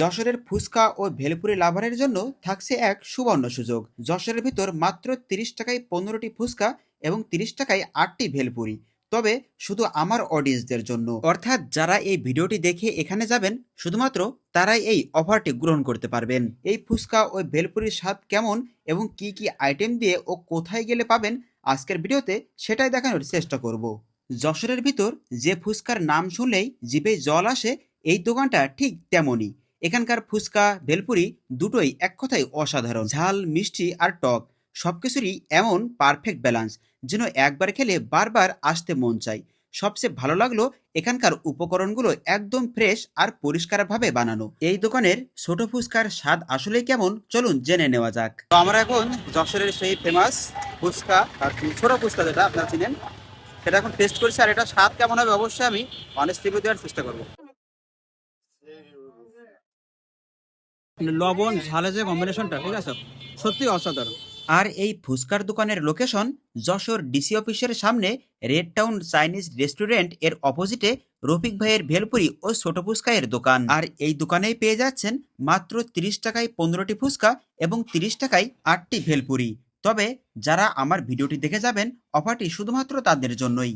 যশোরের ফুচকা ও ভেলপুরি লাভারের জন্য থাকছে এক সুবর্ণ সুযোগ। যশোরের ভিতর মাত্র তিরিশ টাকায় পনেরোটি ফুচকা এবং তিরিশ টাকায় আটটি ভেলপুরি। তবে শুধু আমার অডিয়েন্সদের জন্য। অর্থাৎ যারা এই ভিডিওটি দেখে এখানে যাবেন, শুধুমাত্র তারাই এই অফারটি গ্রহণ করতে পারবেন। এই ফুচকা ও ভেলপুরির স্বাদ কেমন এবং কি কি আইটেম দিয়ে ও কোথায় গেলে পাবেন, আজকের ভিডিওতে সেটাই দেখানোর চেষ্টা করব। যশোরের ভিতর যে ফুচকার নাম শুনলেই জিভে জল আসে, এই দোকানটা ঠিক তেমনই। এখানকার ফুচকা, ভেলপুরি দুটোই এক কথায় অসাধারণ। ঝাল, মিষ্টি আর টক, সবকিছুরই এমন পারফেক্ট ব্যালেন্স যেন একবার খেলে বারবার আসতে মন চায়। সবচেয়ে ভালো লাগল এখানকার উপকরণগুলো একদম ফ্রেশ আর পরিষ্কারভাবে বানানো। এই দোকানের ছোট ফুচকার স্বাদ আসলে কেমন? চলুন জেনে নেওয়া যাক। তো আমরা এখন যশোরের সেই ফেমাস ফুচকা, আর ছোট ফুচকা যেটা আপনারা চিনেন, সেটা এখন টেস্ট করছি, আর এটা স্বাদ কেমন হবে অবশ্যই আমি অনেস্ট রিভিউ দেওয়ার চেষ্টা করব। লবণ, ঝালে যে কম্বিনেশনটা ঠিক আছে? সত্যি অসাধারণ। আর এই ফুচকার দোকানের লোকেশন যশোর ডিসি অফিসের সামনে রেড টাউন চাইনিজ রেস্টুরেন্টের অপোজিটে রফিক ভাইয়ের ভেলপুরি ও ছোট ফুচকায়ের দোকান। আর এই দোকানেই পেয়ে যাচ্ছেন মাত্র তিরিশ টাকায় পনেরোটি ফুচকা এবং তিরিশ টাকায় আটটি ভেলপুরি। তবে যারা আমার ভিডিওটি দেখে যাবেন, অফারটি শুধুমাত্র তাদের জন্যই।